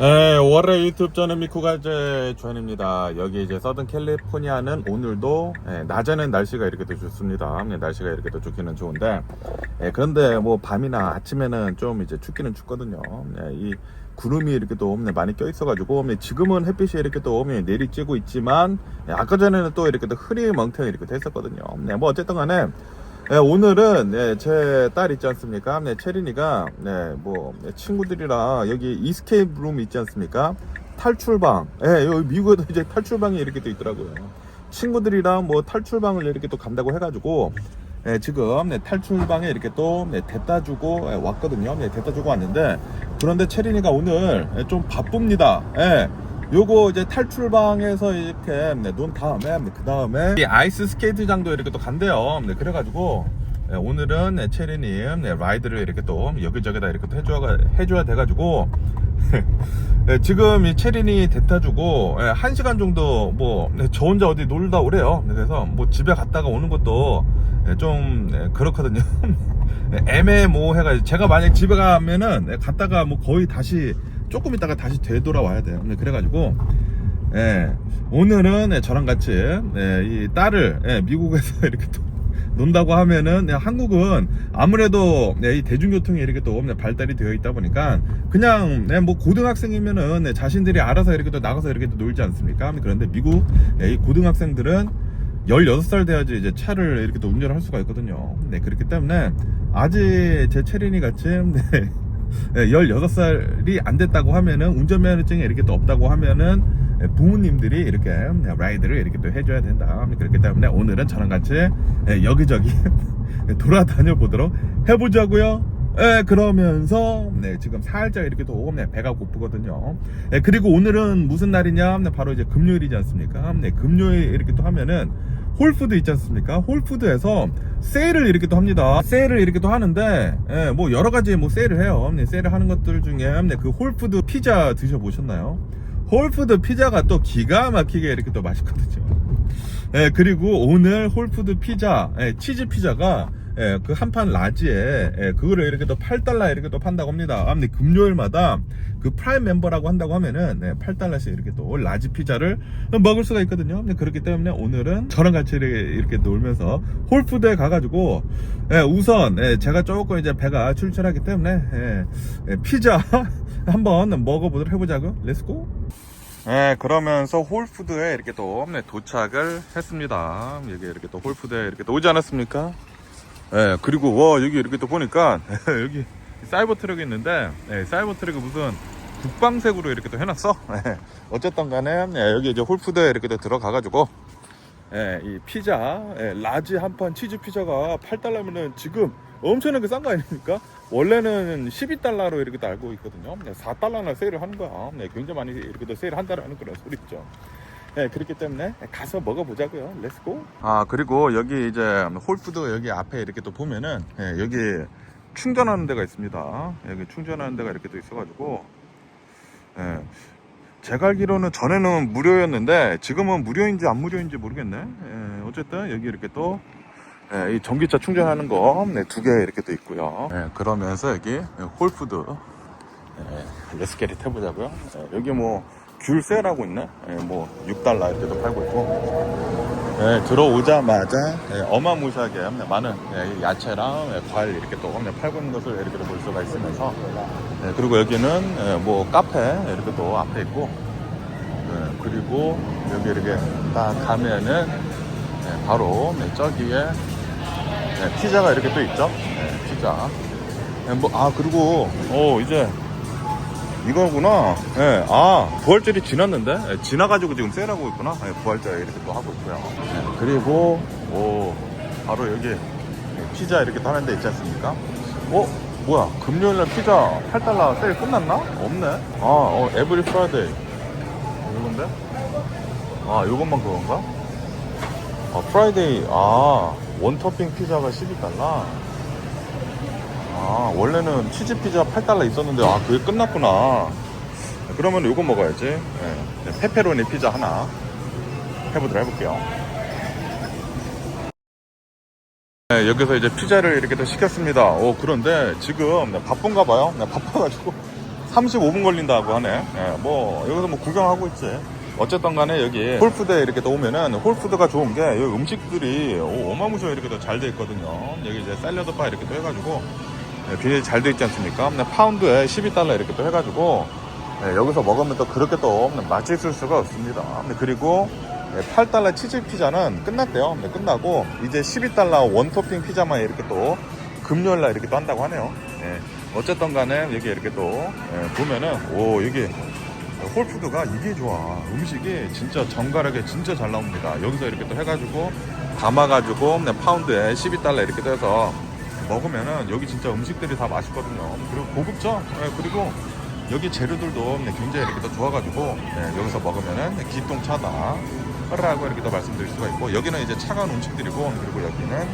네, 월요일 유튜브 저는 미쿠가제 주한입니다. 여기 이제 서든 캘리포니아는 오늘도 예, 낮에는 날씨가 이렇게 더 좋습니다. 네, 날씨가 이렇게 더 좋기는 좋은데 예, 그런데 뭐 밤이나 아침에는 좀 이제 춥기는 춥거든요. 네, 이 구름이 이렇게 또 네, 많이 껴 있어가지고 네, 지금은 햇빛이 이렇게 또 네, 내리쬐고 있지만 예, 아까 전에는 또 이렇게 또 흐리 멍텅이 이렇게 됐었거든요. 네, 뭐 어쨌든 간에 네, 오늘은 네, 제딸 있지 않습니까? 네, 체린이가 네, 뭐 네, 친구들이랑 여기 이스케이프 룸 있지 않습니까? 탈출방. 네, 여기 미국에도 이제 탈출방이 이렇게 또 있더라고요. 친구들이랑 뭐 탈출방을 이렇게 또 간다고 해가지고 네, 지금 네, 탈출방에 이렇게 또 네, 데다 주고 네, 왔거든요. 네, 데다 주고 왔는데 그런데 체린이가 오늘 네, 좀 바쁩니다. 네. 요거 이제 탈출방에서 이렇게 네, 논 다음에 그 다음에 아이스 스케이트장도 이렇게 또 간대요. 네, 그래가지고 네, 오늘은 네, 체리님 네, 라이드를 이렇게 또 여기저기다 이렇게 또 해줘야 해줘야 돼가지고 네, 지금 이 체린이 데려주고 네, 한 시간 정도 뭐 저 혼자 어디 놀다 오래요. 네, 그래서 뭐 집에 갔다가 오는 것도 네, 좀 네, 그렇거든요. 네, 애매모호해가지고 제가 만약 집에 가면은 네, 갔다가 뭐 거의 다시 조금 있다가 다시 되돌아와야 돼요. 네, 그래가지고 예, 오늘은 예, 저랑 같이 예, 이 딸을 예, 미국에서 이렇게 또 논다고 하면은 예, 한국은 아무래도 예, 이 대중교통이 이렇게 또 예, 발달이 되어 있다 보니까 그냥 예, 뭐 고등학생이면은 예, 자신들이 알아서 이렇게 또 나가서 이렇게 또 놀지 않습니까? 그런데 미국 예, 이 고등학생들은 16살 돼야지 이제 차를 이렇게 또 운전을 할 수가 있거든요. 네, 그렇기 때문에 아직 제 체린이 같이 네, 16살이 안 됐다고 하면은 운전면허증이 이렇게 또 없다고 하면은 부모님들이 이렇게 라이드를 이렇게 또 해줘야 된다. 그렇기 때문에 오늘은 저랑 같이 여기저기 돌아다녀 보도록 해보자고요. 예, 그러면서 네, 지금 살짝 이렇게 또 네, 배가 고프거든요. 예, 그리고 오늘은 무슨 날이냐? 네, 바로 이제 금요일이지 않습니까? 네, 금요일 이렇게 또 하면은 홀푸드 있지 않습니까? 홀푸드에서 세일을 이렇게 또 합니다. 세일을 이렇게 또 하는데, 예, 뭐 여러 가지 뭐 세일을 해요. 네, 세일을 하는 것들 중에 네, 그 홀푸드 피자 드셔보셨나요? 홀푸드 피자가 또 기가 막히게 이렇게 또 맛있거든요. 예, 그리고 오늘 홀푸드 피자, 예, 치즈 피자가 예, 그 한 판 라지에 예, 그거를 이렇게 또 8달러 이렇게 또 판다고 합니다. 아, 근데 금요일마다 그 프라임 멤버라고 한다고 하면은 네, 8달러씩 이렇게 또 라지 피자를 먹을 수가 있거든요. 근데 그렇기 때문에 오늘은 저랑 같이 이렇게, 놀면서 홀푸드에 가가지고 예, 우선 예, 제가 조금 이제 배가 출출하기 때문에 예, 예, 피자 한번 먹어보도록 해보자고요. 렛츠고. 네, 그러면서 홀푸드에 이렇게 또 네, 도착을 했습니다. 여기 이렇게 또 홀푸드에 이렇게 또 오지 않았습니까? 네, 그리고 와 여기 이렇게 또 보니까 여기 사이버 트럭이 있는데 네, 사이버 트럭이 무슨 국방색으로 이렇게 또 해놨어. 네, 어쨌든 간에 네, 여기 이제 홀푸드에 이렇게 또 들어가가지고 예, 이 피자, 예, 라지 한 판 치즈 피자가 8달러면은 지금 엄청나게 싼 거 아닙니까? 원래는 12달러로 이렇게 또 알고 있거든요. 네, 4달러나 세일을 하는 거야. 네, 굉장히 많이 이렇게 또 세일을 한다는 그런 소리죠. 네, 그렇기 때문에 가서 먹어보자고요. 렛츠고. 아, 그리고 여기 이제 홀푸드 여기 앞에 이렇게 또 보면은 예, 여기 충전하는 데가 있습니다. 여기 충전하는 데가 이렇게 또 있어가지고 예, 제가 알기로는 전에는 무료였는데 지금은 무료인지 안 무료인지 모르겠네. 예, 어쨌든 여기 이렇게 또 예, 이 전기차 충전하는 거두개 이렇게 또 있고요. 예, 그러면서 여기 홀푸드 예, 레스케릿 해보자고요. 예, 여기 뭐 귤 세일하고 있네. 예, 뭐 6달러 이렇게도 팔고 있고. 예, 들어오자마자 예, 어마무시하게 많은 예, 야채랑 예, 과일 이렇게 또 팔고 있는 것을 이렇게 볼 수가 있으면서 예, 그리고 여기는 예, 뭐 카페 이렇게 또 앞에 있고 예, 그리고 여기 이렇게 딱 가면은 예, 바로 네, 저기에 예, 피자가 이렇게 또 있죠. 예, 피자. 예, 뭐, 아 그리고 어 이제 이거구나. 예, 아, 부활절이 지났는데? 예, 지나가지고 지금 세일하고 있구나. 예, 부활절 이렇게 또 하고 있고요. 예, 그리고, 오, 바로 여기 예, 피자 이렇게 또 하는 데 있지 않습니까? 어? 뭐야, 금요일날 피자 8달러 세일 끝났나? 없네. 아, 어, 에브리 프라이데이. 이건데? 아, 요것만 그건가? 아, 프라이데이, 아, 원토핑 피자가 12달러? 아 원래는 치즈 피자 8달러 있었는데 아 그게 끝났구나 그러면 요거 먹어야지 네, 페페로니 피자 하나 해보도록 해볼게요 네, 예, 여기서 이제 피자를 이렇게 또 시켰습니다. 오, 그런데 지금 네, 바쁜가 봐요. 네, 바빠가지고 35분 걸린다고 하네. 예, 뭐, 여기서 뭐 구경하고 있지. 어쨌든 간에 여기 홀푸드에 이렇게 또 오면은 홀푸드가 좋은 게 여기 음식들이 오, 어마무시하게 이렇게 또 잘 돼 있거든요. 여기 이제 샐러드 바 이렇게 또 해가지고 예, 굉장히 잘 돼 있지 않습니까? 파운드에 12달러 이렇게 또 해가지고 예, 여기서 먹으면 또 그렇게 또 맛있을 수가 없습니다. 그리고 예, 8달러 치즈 피자는 끝났대요. 네, 끝나고 이제 12달러 원토핑 피자만 이렇게 또 금요일 날 이렇게 또 한다고 하네요. 예, 어쨌든 간에 여기 이렇게 또 예, 보면은 오 여기 홀푸드가 이게 좋아. 음식이 진짜 정갈하게 진짜 잘 나옵니다. 여기서 이렇게 또 해가지고 담아가지고 네, 파운드에 12달러 이렇게 또 해서 먹으면은 여기 진짜 음식들이 다 맛있거든요. 그리고 고급죠? 예, 그리고 여기 재료들도 네, 굉장히 이렇게 또 좋아가지고 네, 여기서 먹으면은 네, 기똥차다. 라고 이렇게 또 말씀드릴 수가 있고 여기는 이제 차가운 음식들이고 그리고 여기는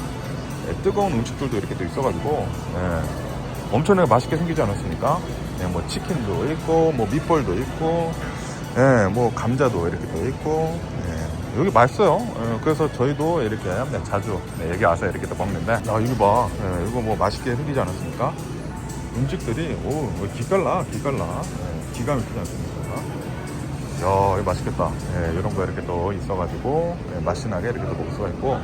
네, 뜨거운 음식들도 이렇게 또 있어가지고 네, 엄청나게 맛있게 생기지 않았습니까? 네, 뭐 치킨도 있고 뭐 밑볼도 있고 예, 뭐 감자도 이렇게 또 있고 예, 여기 맛있어요. 예, 그래서 저희도 이렇게 네, 자주 네, 여기 와서 이렇게 또 먹는데 아 이거 봐, 예, 이거 뭐 맛있게 생기지 않았습니까? 음식들이 오 기깔나 기깔나 예, 기가 막히지 않습니까? 야 이거 맛있겠다. 예, 이런 거 이렇게 또 있어가지고 예, 맛있나게 이렇게 또 먹을 수가 있고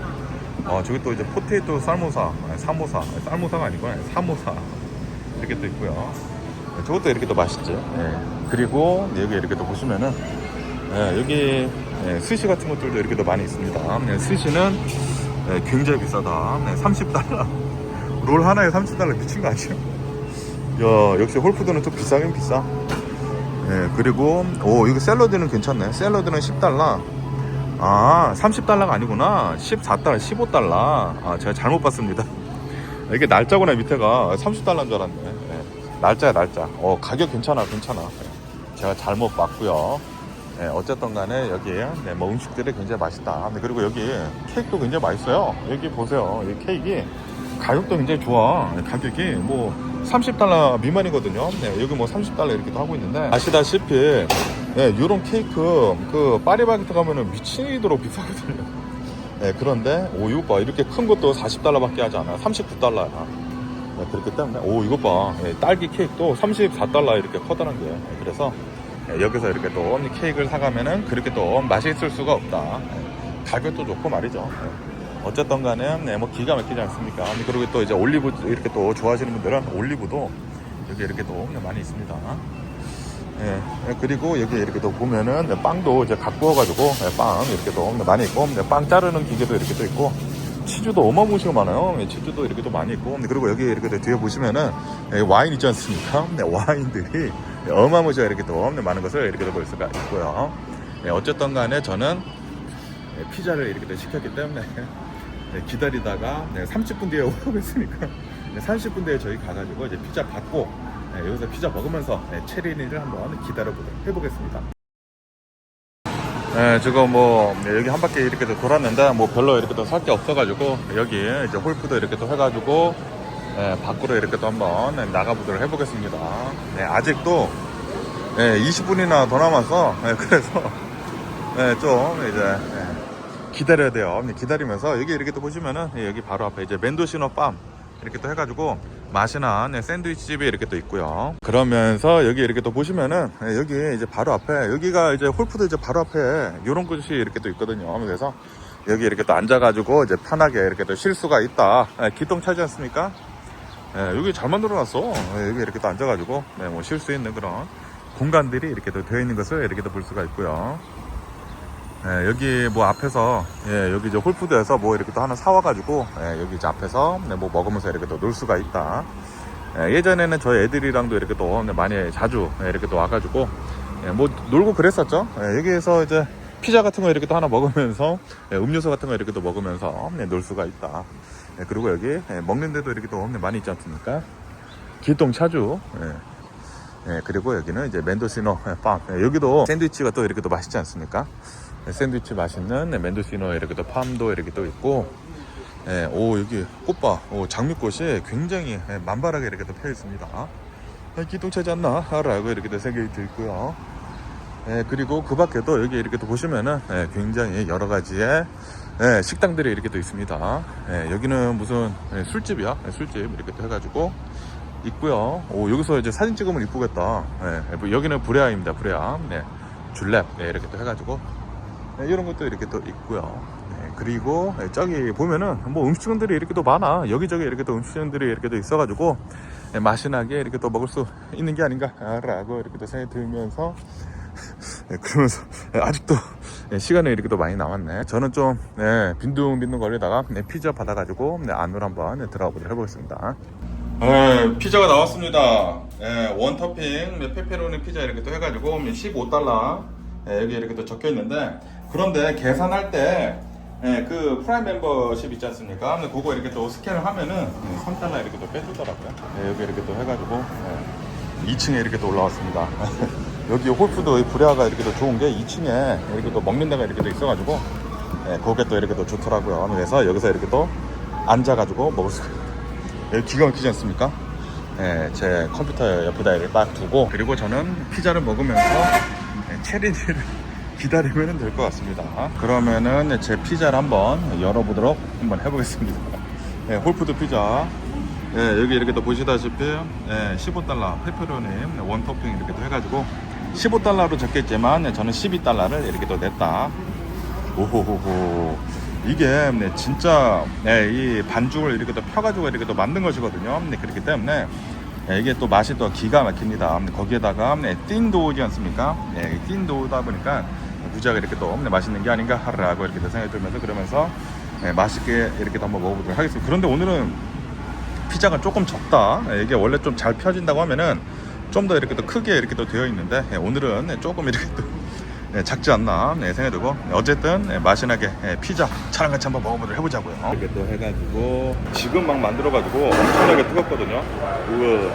어, 저기 또 이제 포테이토 쌀모사, 아니, 사모사, 쌀모사가 아니고 아니, 사모사 이렇게 또 있고요. 네, 저것도 이렇게 또 맛있지. 예. 그리고 여기 이렇게 또 보시면은 예, 여기 예, 스시 같은 것들도 이렇게 또 많이 있습니다. 네, 스시는 예, 굉장히 비싸다. 네, 30달러. 롤 하나에 30달러 미친 거 아니야? 야, 역시 홀푸드는 좀 비싸긴 비싸. 예, 그리고 오 이거 샐러드는 괜찮네. 샐러드는 10달러. 아, 30달러가 아니구나. 14달러, 15달러. 아, 제가 잘못 봤습니다. 이게 날짜구나, 밑에가. 30달러인 줄 알았네. 네. 날짜야, 날짜. 어, 가격 괜찮아, 괜찮아. 네. 제가 잘못 봤고요. 네, 어쨌든 간에 여기 네, 뭐 음식들이 굉장히 맛있다. 근데 그리고 여기 케이크도 굉장히 맛있어요. 여기 보세요. 이 케이크 가격도 굉장히 좋아. 네, 가격이 뭐 30달러 미만이거든요. 네, 여기 뭐 30달러 이렇게도 하고 있는데 아시다시피 네, 요런 케이크 그 파리바게트 가면은 미치도록 비싸거든요. 네, 그런데 오 이거 봐 이렇게 큰 것도 40달러밖에 하지 않아. 39달러야. 네, 그렇기 때문에 오 이것 봐 네, 딸기 케이크도 34달러 이렇게 커다란 게. 네, 그래서 네, 여기서 이렇게 또 케이크를 사가면은 그렇게 또 맛있을 수가 없다. 네, 가격도 좋고 말이죠. 네. 어쨌든 간에 네, 뭐 기가 막히지 않습니까? 그리고 또 이제 올리브 이렇게 또 좋아하시는 분들은 올리브도 여기 이렇게 또 많이 있습니다. 예, 예, 그리고 여기 이렇게 또 보면은 네, 빵도 이제 각 구워가지고 예, 빵 이렇게 또 많이 있고 네, 빵 자르는 기계도 이렇게 또 있고 치즈도 어마무시하게 많아요. 예, 치즈도 이렇게 또 많이 있고 네, 그리고 여기 이렇게 또 뒤에 보시면은 예, 와인 있지 않습니까? 네, 와인들이 예, 어마무시하게 이렇게 또 네, 많은 것을 이렇게 또볼 수가 있고요. 예, 어쨌든 간에 저는 예, 피자를 이렇게 또 시켰기 때문에 네, 기다리다가 네, 30분 뒤에 오라고 했으니까 네, 30분 뒤에 저희 가가지고 이제 피자 받고 네, 여기서 피자 먹으면서 네, 체리니를 한번 기다려보도록 해보겠습니다. 네, 지금 뭐 네, 여기 한 바퀴 이렇게 또 돌았는데 뭐 별로 이렇게 또 살 게 없어가지고 여기 이제 홀푸드 이렇게 또 해가지고 네, 밖으로 이렇게 또 한번 네, 나가보도록 해보겠습니다. 네, 아직도 네, 20분이나 더 남았어. 네, 그래서 네, 좀 이제 네, 기다려야 돼요. 네, 기다리면서 여기 이렇게 또 보시면은 예, 여기 바로 앞에 이제 멘도시노 팜 이렇게 또 해가지고 맛이나 네, 샌드위치 집이 이렇게 또 있고요. 그러면서 여기 이렇게 또 보시면은 예, 여기 이제 바로 앞에 여기가 이제 홀푸드 이제 바로 앞에 이런 곳이 이렇게 또 있거든요. 그래서 여기 이렇게 또 앉아가지고 이제 편하게 이렇게 또 쉴 수가 있다. 예, 기똥 차지 않습니까? 예, 여기 잘 만들어놨어. 예, 여기 이렇게 또 앉아가지고 네, 뭐 쉴 수 있는 그런 공간들이 이렇게 또 되어 있는 것을 이렇게 또 볼 수가 있고요. 예, 여기 뭐 앞에서 예, 여기 이제 홀푸드에서 뭐 이렇게 또 하나 사와가지고 예, 여기 이제 앞에서 네, 뭐 먹으면서 이렇게 또 놀 수가 있다. 예, 전에는 저희 애들이랑도 이렇게 또 네, 많이 자주 예, 이렇게 또 와가지고 예, 뭐 놀고 그랬었죠. 예, 여기에서 이제 피자 같은 거 이렇게 또 하나 먹으면서 예, 음료수 같은 거 이렇게 또 먹으면서 네, 놀 수가 있다. 예, 그리고 여기 예, 먹는 데도 이렇게 또 네, 많이 있지 않습니까? 길동 차주. 예. 예, 그리고 여기는 이제 멘도시노 예, 팜. 예, 여기도 샌드위치가 또 이렇게 또 맛있지 않습니까? 네, 샌드위치 맛있는 네, 멘도시노 이렇게 또 팜도 이렇게 또 있고, 예, 오 여기 꽃봐, 오 장미꽃이 굉장히 예, 만발하게 이렇게 또 펴 있습니다. 예, 기똥차지 않나? 라고 이렇게 또 생각이 들고요. 예, 그리고 그 밖에도 여기 이렇게 또 보시면은 예, 굉장히 여러 가지의 네, 식당들이 이렇게 또 있습니다. 네, 여기는 무슨 네, 술집이야. 네, 술집 이렇게 또 해가지고 있고요. 오, 여기서 이제 사진 찍으면 이쁘겠다. 네, 뭐 여기는 브레아입니다. 브레아. 네, 줄랩. 네, 이렇게 또 해가지고 네, 이런 것도 이렇게 또 있고요. 네, 그리고 네, 저기 보면은 뭐 음식점들이 이렇게 또 많아. 여기저기 이렇게 또 음식점들이 이렇게 또 있어가지고 네, 맛이 나게 이렇게 또 먹을 수 있는 게 아닌가라고 이렇게 또 생각이 들면서 네, 그러면서 네, 아직도 네, 시간이 이렇게 또 많이 남았네. 저는 좀 네, 빈둥빈둥 거리다가 네, 피자 받아가지고 네, 안으로 한번 네, 들어가 보도록 해보겠습니다. 네, 피자가 나왔습니다. 네, 원 토핑 네, 페페로니 피자 이렇게 또 해가지고 15달러 네, 여기 이렇게 또 적혀 있는데 그런데 계산할 때 네, 그 프라임 멤버십 있지 않습니까? 근데 그거 이렇게 또 스캔을 하면은 네, 3달러 이렇게 또 빼주더라고요. 네, 여기 이렇게 또 해가지고 네, 2층에 이렇게 또 올라왔습니다. 여기 홀푸드 브레아가 이렇게 또 좋은 게 2층에 이렇게 또 먹는 데가 이렇게 또 있어가지고 네, 그게 또 이렇게 또 좋더라고요. 그래서 여기서 이렇게 또 앉아가지고 먹을 수가 있어요. 기가 막히지 않습니까? 네, 제 컴퓨터 옆에다 이렇게 딱 두고 그리고 저는 피자를 먹으면서 네, 체리를 기다리면 될 것 같습니다. 그러면은 제 피자를 한번 열어보도록 한번 해보겠습니다. 네, 홀푸드 피자. 네, 여기 이렇게 또 보시다시피 네, 15달러 페페로니 원 토핑 이렇게 또 해가지고 15달러로 적겠지만 네, 저는 12달러를 이렇게 또 냈다. 오호호호. 이게 네, 진짜 네, 이 반죽을 이렇게 또 펴가지고 이렇게 또 만든 것이거든요. 네, 그렇기 때문에 네, 이게 또 맛이 또 기가 막힙니다. 네, 거기에다가 네, 띵도우지 않습니까? 네, 띵도우다 보니까 무지하게 이렇게 또 네, 맛있는 게 아닌가 하라고 이렇게 또 생각이 들면서 그러면서 네, 맛있게 이렇게 또 한번 먹어보도록 하겠습니다. 그런데 오늘은 피자가 조금 적다. 네, 이게 원래 좀 잘 펴진다고 하면은 좀 더 이렇게 또 크게 이렇게 또 되어 있는데 네, 오늘은 네, 조금 이렇게 또 네, 작지 않나 네, 생각이 들고 네, 어쨌든 네, 맛있나게 네, 피자 차랑 같이 한번 먹어보도록 해보자고요. 이렇게 또 해가지고 지금 막 만들어가지고 엄청나게 뜨겁거든요. 그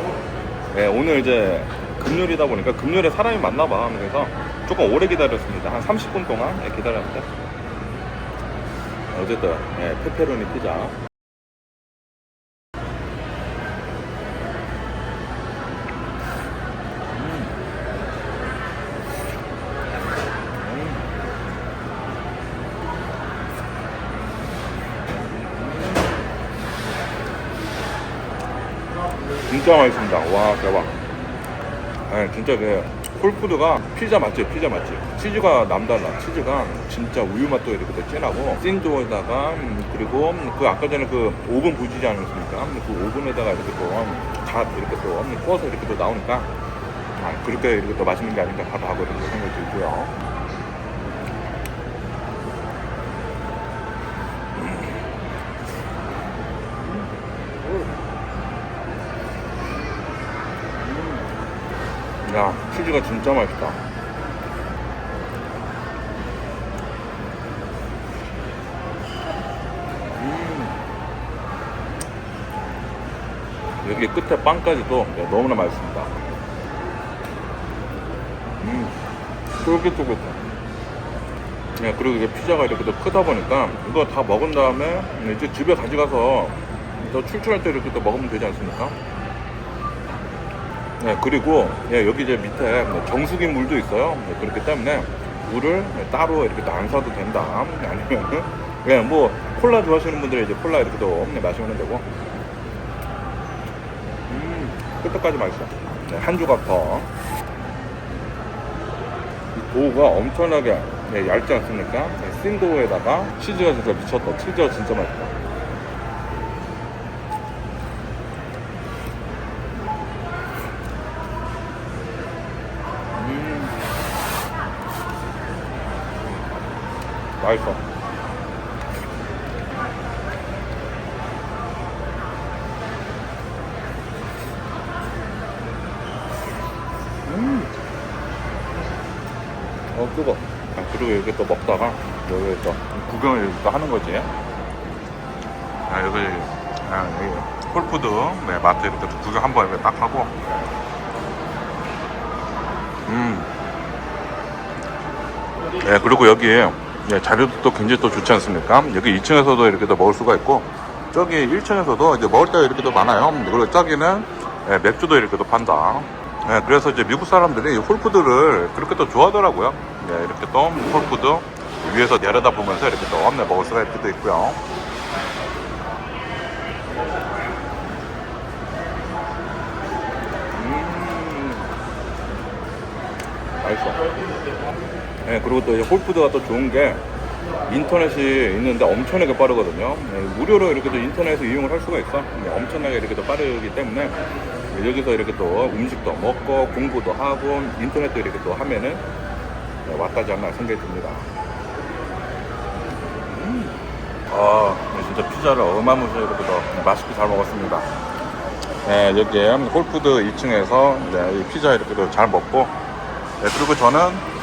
네, 오늘 이제 금요일이다 보니까 금요일에 사람이 많나 봐. 그래서 조금 오래 기다렸습니다. 한 30분 동안 네, 기다렸는데 어쨌든 네, 페페로니 피자 진짜 맛있습니다. 와 대박. 네, 진짜 그 홀푸드가 피자 맛집, 피자 맛집. 치즈가 남달라. 치즈가 진짜 우유 맛도 이렇게 또 진하고 샌드에다가 음, 그리고 그 아까 전에 그 오븐 부지지 않았습니까? 그 오븐에다가 이렇게 또다 이렇게 또 구워서 이렇게 또 나오니까 아, 그렇게 이렇게 또 맛있는 게 아닌가 하고 이렇게 생각이 들고요. 야, 치즈가 진짜 맛있다. 음. 여기 끝에 빵까지도 네, 너무나 맛있습니다. 음, 쫄깃쫄깃해. 네, 그리고 이게 피자가 이렇게 또 크다 보니까 이거 다 먹은 다음에 이제 집에 가져가서 또 출출할 때 이렇게 또 먹으면 되지 않습니까? 네, 그리고 예, 여기 이제 밑에 뭐 정수기 물도 있어요. 네, 그렇기 때문에 물을 네, 따로 이렇게 또안 사도 된다. 아니면 예, 뭐 콜라 좋아하시는 분들은 이제 콜라 이렇게 또 네, 마시면 되고. 음, 끝까지 맛있어. 네, 한 조각 더. 이 도우가 엄청나게 네, 얇지 않습니까? 네, 씬 도우에다가 치즈가 진짜 미쳤다. 치즈가 진짜 맛있다. 음. 맛있어. 음. 어, 뜨거. 아, 그리고 이렇게 또 먹다가 여기서 구경을 이렇게 또 하는 거지. 아, 여기, 아, 여기 홀푸드, 네, 마트 이렇게 또 구경 한번 이렇게 딱 하고. 음. 네, 그리고 여기 예, 자료도 또 굉장히 또 좋지 않습니까? 여기 2층에서도 이렇게 또 먹을 수가 있고, 저기 1층에서도 이제 먹을 데가 이렇게 또 많아요. 그리고 저기는 예, 맥주도 이렇게 또 판다. 예, 그래서 이제 미국 사람들이 이 홀푸드를 그렇게 또 좋아하더라고요. 예, 이렇게 또 홀푸드 위에서 내려다 보면서 이렇게 또 네, 먹을 수가 또 있고요. 음, 맛있어. 네, 그리고 또 이제 홀푸드가 또 좋은 게 인터넷이 있는데 엄청나게 빠르거든요. 네, 무료로 이렇게 또 인터넷을 이용을 할 수가 있어. 네, 엄청나게 이렇게 또 빠르기 때문에 여기서 이렇게 또 음식도 먹고 공부도 하고 인터넷도 이렇게 또 하면은 네, 왔다지 않나 생각이 듭니다. 음. 아, 네, 진짜 피자를 어마무시하게 이렇게 또 맛있게 잘 먹었습니다. 네, 여기에 홀푸드 2층에서 네, 이 피자 이렇게 또잘 먹고 네, 그리고 저는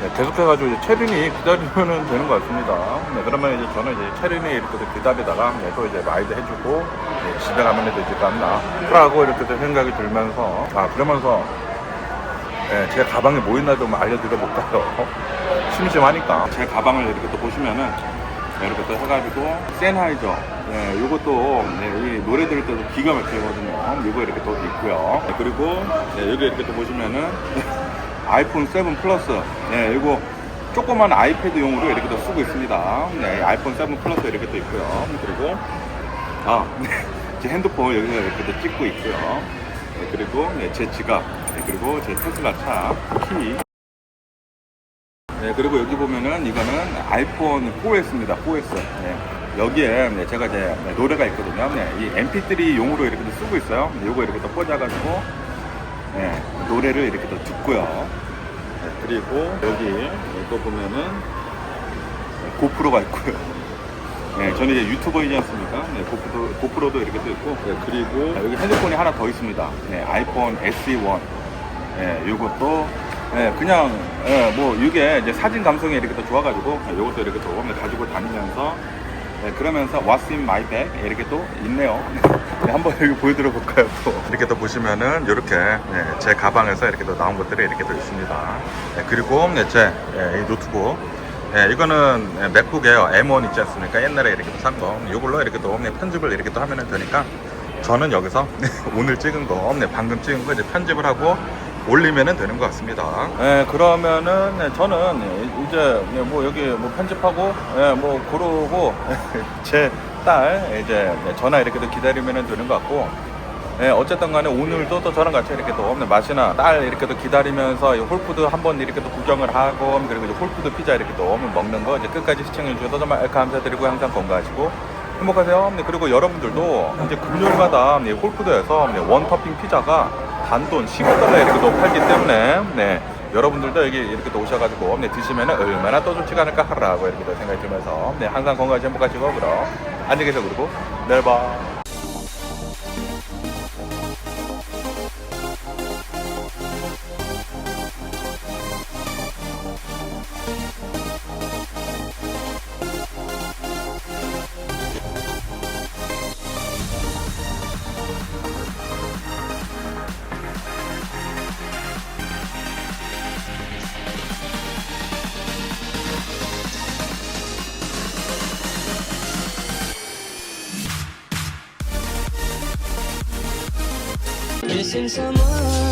네, 계속해가지고 이제 체린이 기다리면 되는 것 같습니다. 네, 그러면 이제 저는 이제 체린이 이렇게 또 기다리다가 네, 또 이제 라이드 해주고 네, 집에 가면 되지 않나 라고 이렇게 또 생각이 들면서 아 그러면서 네, 제 가방에 뭐 있나 좀 알려드려 볼까요? 심심하니까 제 가방을 이렇게 또 보시면은 네, 이렇게 또 해가지고 센하이저 네, 요것도 네, 이 노래 들을 때도 기가 막히거든요. 요거 이렇게 또 있고요. 네, 그리고 네, 여기 이렇게 또 보시면은 아이폰 7 플러스 네, 이거 조그만 아이패드용으로 이렇게 또 쓰고 있습니다. 네, 아이폰 7 플러스 이렇게 또 있고요. 그리고 아, 제 핸드폰 여기서 이렇게 또 찍고 있고요. 네, 그리고 네, 제 지갑, 네, 그리고 제 테슬라 차 키. 네, 그리고 여기 보면은 이거는 아이폰 4S입니다. 4S. 네. 여기에 네, 제가 이제 네, 노래가 있거든요. 네, 이 MP3 용으로 이렇게 또 쓰고 있어요. 네, 요거 이렇게 또 꽂아가지고 네, 노래를 이렇게 또 듣고요. 네, 그리고 여기 또 보면은 네, 고프로가 있고요. 네, 저는 이제 유튜버이지 않습니까? 네, 고프로, 고프로도 이렇게 또 있고, 네, 그리고 여기 핸드폰이 하나 더 있습니다. 네, 아이폰 SE1. 네, 요것도, 네, 그냥, 예, 뭐, 이게 이제 사진 감성이 이렇게 또 좋아가지고, 네, 요것도 이렇게 또 가지고 다니면서, 네, 그러면서 What's in my bag? 이렇게 또 있네요. 네, 한번 여기 보여드려 볼까요? 또. 이렇게 또 보시면은, 이렇게, 네, 제 가방에서 이렇게 또 나온 것들이 이렇게 또 있습니다. 네, 그리고, 네, 제, 예, 이 노트북. 네, 이거는 네, 맥북 에어 M1 있지 않습니까? 옛날에 이렇게 산 거. 이걸로 이렇게 또 네, 편집을 이렇게 또 하면 되니까, 저는 여기서 오늘 찍은 거, 네, 방금 찍은 거 이제 편집을 하고, 올리면 되는 것 같습니다. 네, 그러면은 네, 저는 이제 네, 뭐 여기 뭐 편집하고 네, 뭐 고르고 제 딸 이제 네, 전화 이렇게 또 기다리면 되는 것 같고 네, 어쨌든 간에 오늘도 또 저랑 같이 이렇게 또 맛이나 딸 이렇게 또 기다리면서 이 홀푸드 한번 이렇게 또 구경을 하고 그리고 이제 홀푸드 피자 이렇게 또 먹는 거 이제 끝까지 시청해 주셔서 정말 감사드리고 항상 건강하시고 행복하세요. 네, 그리고 여러분들도 이제 금요일마다 네, 홀푸드에서 네, 원 토핑 피자가 단돈 15달러 이렇게 또 팔기 때문에 네, 여러분들도 여기 이렇게 또 오셔가지고 네, 드시면 얼마나 또 좋지 않을까 하라고 이렇게 또 생각이 들면서 네, 항상 건강하시 행복하시고 그럼 안녕히 계세요. 그리고 내일 봐. sense amor